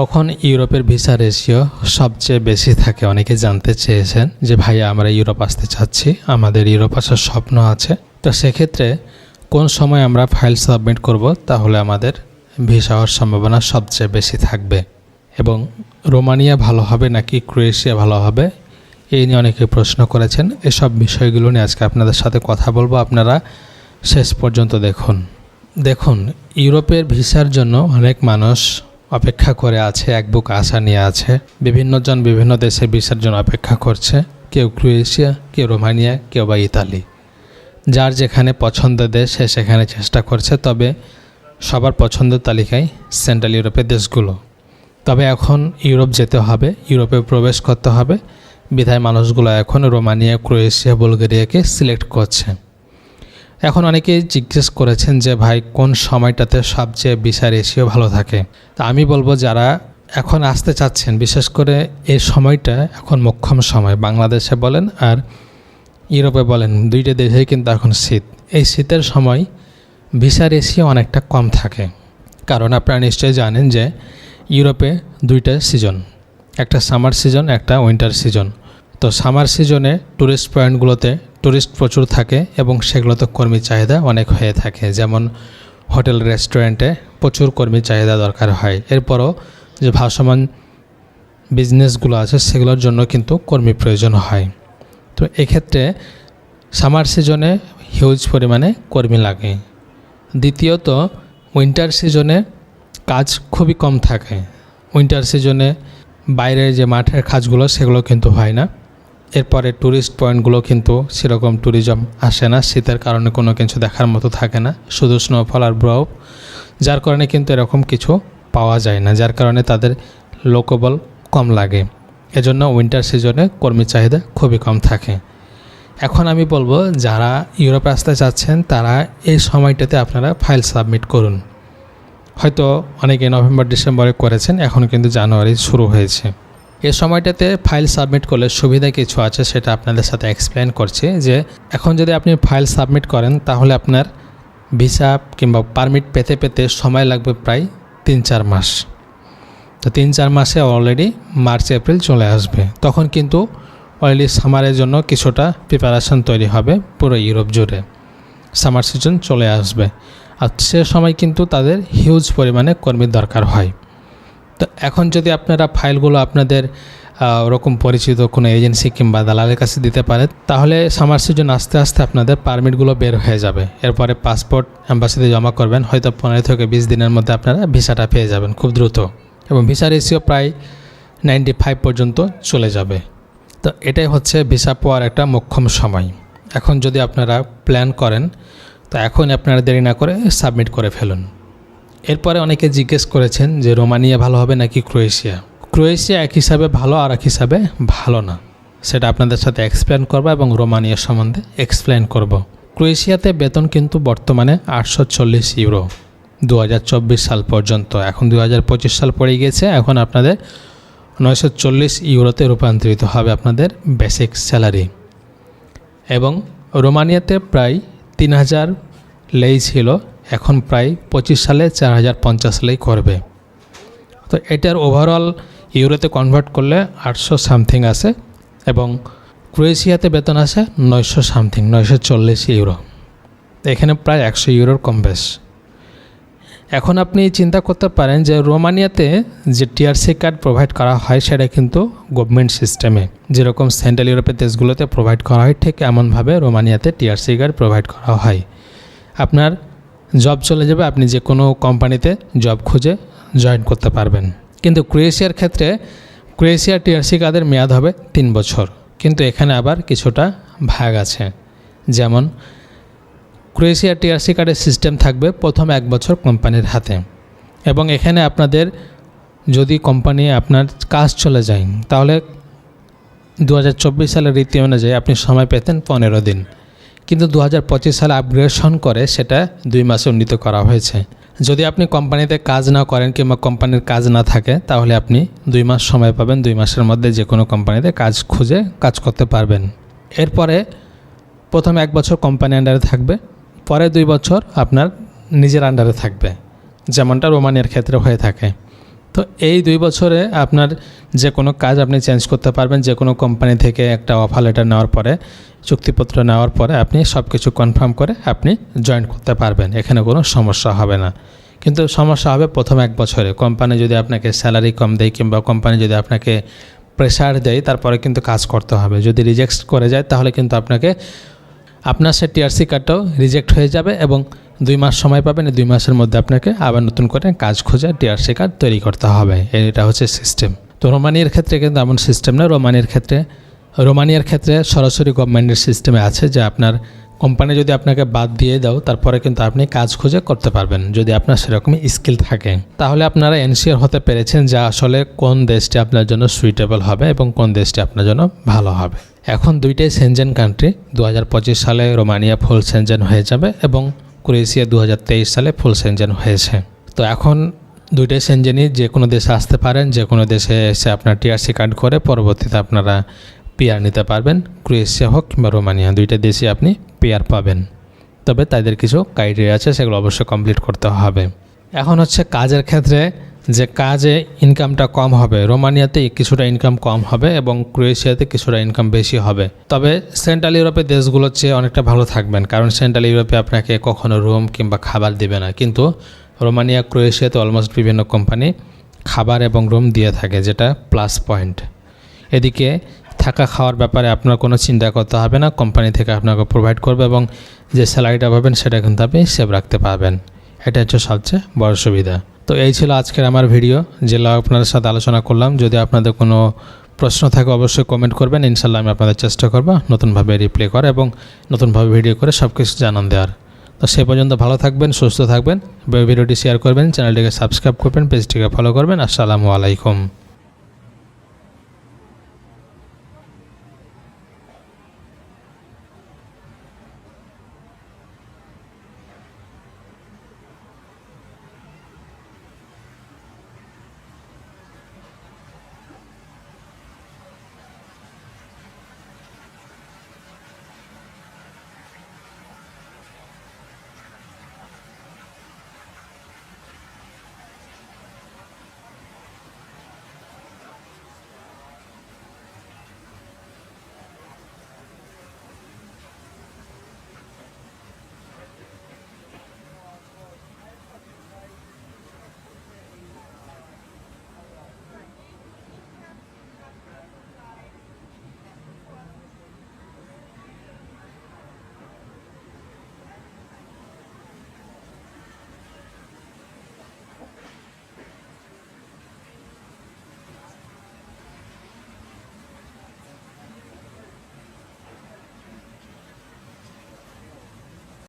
কখন ইউরোপের visa ratio সবচেয়ে বেশি থাকে? অনেকে জানতে চেয়েছেন যে, ভাইয়া, আমরা ইউরোপ আসতে চাচ্ছি, আমাদের ইউরোপ আসার স্বপ্ন আছে। তো সেক্ষেত্রে কোন সময় আমরা ফাইল সাবমিট করব, তাহলে আমাদের ভিসা হওয়ার সম্ভাবনা সবচেয়ে বেশি থাকবে। এবং রোমানিয়া ভালো হবে নাকি ক্রোয়েশিয়া ভালো হবে, এই নিয়ে অনেকে প্রশ্ন করেছেন। এসব বিষয়গুলো নিয়ে আজকে আপনাদের সাথে কথা বলব। আপনারা শেষ পর্যন্ত দেখুন। দেখুন, ইউরোপের ভিসার জন্য অনেক মানুষ অপেক্ষা করে আছে, এক বুক আশা নিয়ে আছে। বিভিন্ন জন বিভিন্ন দেশের ভিসার জন্য অপেক্ষা করছে। কেউ ক্রোয়েশিয়া, কেউ রোমানিয়া, কেউ বা ইতালি। যার যেখানে পছন্দের দেশ, সে সেখানে চেষ্টা করছে, তবে সবার পছন্দের তালিকায় সেন্ট্রাল ইউরোপের দেশগুলো। তবে এখন ইউরোপ যেতে হবে, ইউরোপে প্রবেশ করতে হবে। বিধায় মানুষগুলো এখন রোমানিয়া, ক্রোয়েশিয়া, বুলগেরিয়াকে সিলেক্ট করছে। এখন অনেকে জিজ্ঞেস করেছেন যে, ভাই, কোন সময়টাতে সবচেয়ে ভিসা রেশিও ভালো থাকে? তা আমি বলব যারা এখন আসতে চাচ্ছেন, বিশেষ করে এই সময়টা এখন মোক্ষম সময়। বাংলাদেশে বলেন আর ইউরোপে বলেন, দুইটা দেশেই কিন্তু এখন শীত। এই শীতের সময় ভিসা রেশিও অনেকটা কম থাকে। কারণ আপনারা নিশ্চয়ই জানেন যে, ইউরোপে দুইটা সিজন। একটা সামার সিজন, একটা উইন্টার সিজন। তো সামার সিজনে ট্যুরিস্ট পয়েন্টগুলোতে ট্যুরিস্ট প্রচুর থাকে এবং সেগুলোতে কর্মী চাহিদা অনেক হয়ে থাকে। যেমন হোটেল, রেস্টুরেন্টে প্রচুর কর্মী চাহিদা দরকার হয়। এরপরও যে ভাসমান বিজনেসগুলো আছে, সেগুলোর জন্য কিন্তু কর্মী প্রয়োজন হয়। তো এক্ষেত্রে সামার সিজনে হিউজ পরিমাণে কর্মী লাগে। দ্বিতীয়ত উইন্টার সিজনে কাজ খুবই কম থাকে। উইন্টার সিজনে বাইরের যে মাঠের কাজগুলো, সেগুলো কিন্তু হয় না। এরপরে ট্যুরিস্ট পয়েন্টগুলো কিন্তু সেরকম ট্যুরিজম আসে না, শীতের কারণে কোনো কিছু দেখার মতো থাকে না, শুধু স্নোফল আর ব্রফ যার কারণে কিন্তু এরকম কিছু পাওয়া যায় না, যার কারণে তাদের লোকবল কম লাগে। এজন্য উইন্টার সিজনে কর্মী চাহিদা খুবই কম থাকে। এখন আমি বলব, যারা ইউরোপে আসতে চাচ্ছেন, তারা এই সময়টাতে আপনারা ফাইল সাবমিট করুন। হয়তো অনেকে নভেম্বর, ডিসেম্বরে করেছেন, এখন কিন্তু জানুয়ারি শুরু হয়েছে। এ সময়টাতে ফাইল সাবমিট করলে সুবিধা কিছু আছে সেটা আপনাদের সাথে এক্সপ্লেন করছি যে এখন যদি আপনি ফাইল সাবমিট করেন তাহলে আপনার ভিসা কিংবা পারমিট পেতে পেতে সময় লাগবে প্রায় তিন চার মাস। তো তিন চার মাসে অলরেডি মার্চ, এপ্রিল চলে আসবে। তখন কিন্তু অলরেডি সামারের জন্য কিছুটা প্রিপারেশন তৈরি হবে পুরো ইউরোপ জুড়ে। সামার সিজন চলে আসবে। আর সে সময় কিন্তু তাদের হিউজ পরিমাণে কর্মীর দরকার হয়। তো এখন যদি আপনারা ফাইলগুলো আপনাদের ওরকম পরিচিত কোনো এজেন্সি কিংবা দালালের কাছে দিতে পারে তাহলে সামার সিজন আস্তে আস্তে আপনাদের পারমিটগুলো বের হয়ে যাবে। এরপরে পাসপোর্ট, অ্যাম্বাসিতে জমা করবেন, হয়তো পনেরো থেকে বিশ দিনের মধ্যে আপনারা ভিসাটা পেয়ে যাবেন খুব দ্রুত এবং ভিসা রেশিও প্রায় নাইনটি ফাইভ পর্যন্ত চলে যাবে। তো এটাই হচ্ছে ভিসা পাওয়ার একটা মোক্ষম সময়। এখন যদি আপনারা প্ল্যান করেন, তো এখন আপনারা দেরি না করে সাবমিট করে ফেলুন। এরপরে অনেকে জিজ্ঞেস করেছেন যে রোমানিয়া ভালো হবে নাকি ক্রোয়েশিয়া? ক্রোয়েশিয়া এক হিসাবে ভালো আর এক হিসাবে ভালো না। সেটা আপনাদের সাথে এক্সপ্লেন করব এবং রোমানিয়া সম্বন্ধে এক্সপ্লেন করব। ক্রোয়েশিয়াতে বেতন কিন্তু বর্তমানে আটশো চল্লিশ ইউরো দু হাজার চব্বিশ সাল পর্যন্ত। এখন দু হাজার পঁচিশ সাল পড়ে গিয়েছে, এখন আপনাদের নয়শো চল্লিশ ইউরোতে রূপান্তরিত হবে আপনাদের বেসিক স্যালারি এবং রোমানিয়াতে প্রায় তিন হাজার লেই ছিল এখন প্রায় পঁচিশ সালে চার হাজার পঞ্চাশ সালেই করবে। তো এটার ওভারঅল ইউরোতে কনভার্ট করলে আটশো সামথিং আসে এবং ক্রোয়েশিয়াতে বেতন আসে নয়শো সামথিং নয়শো চল্লিশ ইউরো এখানে প্রায় একশো ইউরোর কম বেশ। এখন আপনি চিন্তা করতে পারেন যে রোমানিয়াতে যে টিআরসি কার্ড প্রোভাইড করা হয়, সেটা কিন্তু গভর্নমেন্ট সিস্টেমে যেরকম সেন্ট্রাল ইউরোপের দেশগুলোতে প্রোভাইড করা হয়, ঠিক এমনভাবে রোমানিয়াতে টিআরসি কার্ড প্রোভাইড করা হয়। আপনার জব চলে যাবে, আপনি যে কোনো কোম্পানিতে জব খুঁজে জয়েন করতে পারবেন। কিন্তু ক্রোয়েশিয়ার ক্ষেত্রে ক্রোয়েশিয়ার টিআরসি কার্ডের মেয়াদ হবে? তিন বছর। কিন্তু এখানে আবার কিছুটা ভাগ আছে। যেমন ক্রোয়েশিয়ার টিআরসি কার্ডের সিস্টেম থাকবে প্রথম এক বছর কোম্পানির হাতে। এবং এখানে আপনাদের যদি কোম্পানি আপনার কাজ চলে যায়, তাহলে দু হাজার চব্বিশ সালের রীতি অনুযায়ী আপনি সময় পেতেন পনেরো দিন। কিন্তু দু হাজার পঁচিশ সালে আপগ্রেশন করে সেটা দুই মাসে উন্নীত করা হয়েছে। যদি আপনি কোম্পানিতে কাজ না করেন কিংবা কোম্পানির কাজ না থাকে, তাহলে আপনি দুই মাস সময় পাবেন, দুই মাসের মধ্যে যে কোনো কোম্পানিতে কাজ খুঁজে কাজ করতে পারবেন। এরপরে প্রথম এক বছর কোম্পানি আন্ডারে থাকবে, পরে দুই বছর আপনার নিজের আন্ডারে থাকবে, যেমনটা রোমানিয়ার ক্ষেত্রে হয়ে থাকে। তো এই দুই বছরে আপনার যে কোনো কাজ আপনি চেঞ্জ করতে পারবেন যে কোনো কোম্পানি থেকে একটা অফার লেটার নেওয়ার পরে, চুক্তিপত্র নেওয়ার পরে আপনি সব কিছু কনফার্ম করে আপনি জয়েন করতে পারবেন। এখানে কোনো সমস্যা হবে না। কিন্তু সমস্যা হবে প্রথম এক বছরে। কোম্পানি যদি আপনাকে স্যালারি কম দেয় কিংবা কোম্পানি যদি আপনাকে প্রেশার দেয়, তারপরে কিন্তু কাজ করতে হবে। যদি রিজেক্ট করে যায়, তাহলে কিন্তু আপনাকে, আপনার সে টিআরসি কার্ডটাও রিজেক্ট হয়ে যাবে এবং দুই মাস সময় পাবেন দুই মাসের মধ্যে আপনাকে আবার নতুন করে কাজ খুঁজে টিআরসি কার্ড তৈরি করতে হবে। এটা হচ্ছে সিস্টেম। তো রোমানিয়ার ক্ষেত্রে কিন্তু এমন সিস্টেম না, রোমানিয়ার ক্ষেত্রে রোমানিয়ার ক্ষেত্রে সরাসরি গভর্নমেন্টের সিস্টেমে আছে যে আপনার কোম্পানি যদি আপনাকে বাদ দিয়ে দাও, তারপরে কিন্তু আপনি কাজ খুঁজে করতে পারবেন, যদি আপনার সেরকমই স্কিল থাকে। তাহলে আপনারা এনসিওর হতে পেরেছেন যে আসলে কোন দেশটি আপনার জন্য সুইটেবল হবে এবং কোন দেশটি আপনার জন্য ভালো হবে। এখন দুইটাই সেনজেন কান্ট্রি দু হাজার পঁচিশ সালে রোমানিয়া ফুল সেনজেন হয়ে যাবে এবং ক্রোয়েশিয়া দু হাজার তেইশ সালে ফুল সেনজেন হয়েছে। তো এখন দুইটাই সেনজেনই যে কোনো দেশে আসতে পারেন যে কোনো দেশে এসে আপনার টিআরসি কার্ড করে পরবর্তীতে আপনারা পেয়ার নিতে পারবেন। ক্রোয়েশিয়া হোক কিংবা রোমানিয়া, দুইটা দেশে আপনি পেয়ার পাবেন। তবে তাদের কিছু ক্রাইটেরিয়া আছে, সেগুলো অবশ্যই কমপ্লিট করতে হবে। এখন হচ্ছে কাজের ক্ষেত্রে যে কাজে ইনকামটা কম হবে, রোমানিয়াতে কিছুটা ইনকাম কম হবে এবং ক্রোয়েশিয়াতে কিছুটা ইনকাম বেশি হবে। তবে সেন্ট্রাল ইউরোপের দেশগুলোর চেয়ে অনেকটা ভালো থাকবেন, কারণ সেন্ট্রাল ইউরোপে আপনাকে কখনো রুম কিংবা খাবার দিবে না। কিন্তু রোমানিয়া, ক্রোয়েশিয়াতে অলমোস্ট বিভিন্ন কোম্পানি খাবার এবং রুম দিয়ে থাকে, যেটা প্লাস পয়েন্ট এদিকে থাকা খাওয়ার ব্যাপারে আপনার কোনো চিন্তা করতে হবে না কোম্পানি থেকে আপনাকে প্রোভাইড করবে এবং যে স্যালারিটা পাবেন সেটা কিন্তু আপনি সেভ রাখতে পারবেন। এটা হচ্ছে সবচেয়ে বড় সুবিধা। তো এই ছিল আজকের আমার ভিডিও, যেগুলো আপনাদের সাথে আলোচনা করলাম। যদি আপনাদের কোনো প্রশ্ন থাকে, অবশ্যই কমেন্ট করবেন। ইনশাল্লাহ আমি আপনাদের চেষ্টা করব নতুনভাবে রিপ্লে করা এবং নতুনভাবে ভিডিও করে সব কিছু জানান দেওয়ার। তো সে পর্যন্ত ভালো থাকবেন, সুস্থ থাকবেন। ভিডিওটি শেয়ার করবেন চ্যানেলটিকে সাবস্ক্রাইব করবেন পেজটিকে ফলো করবেন। আসসালামু আলাইকুম।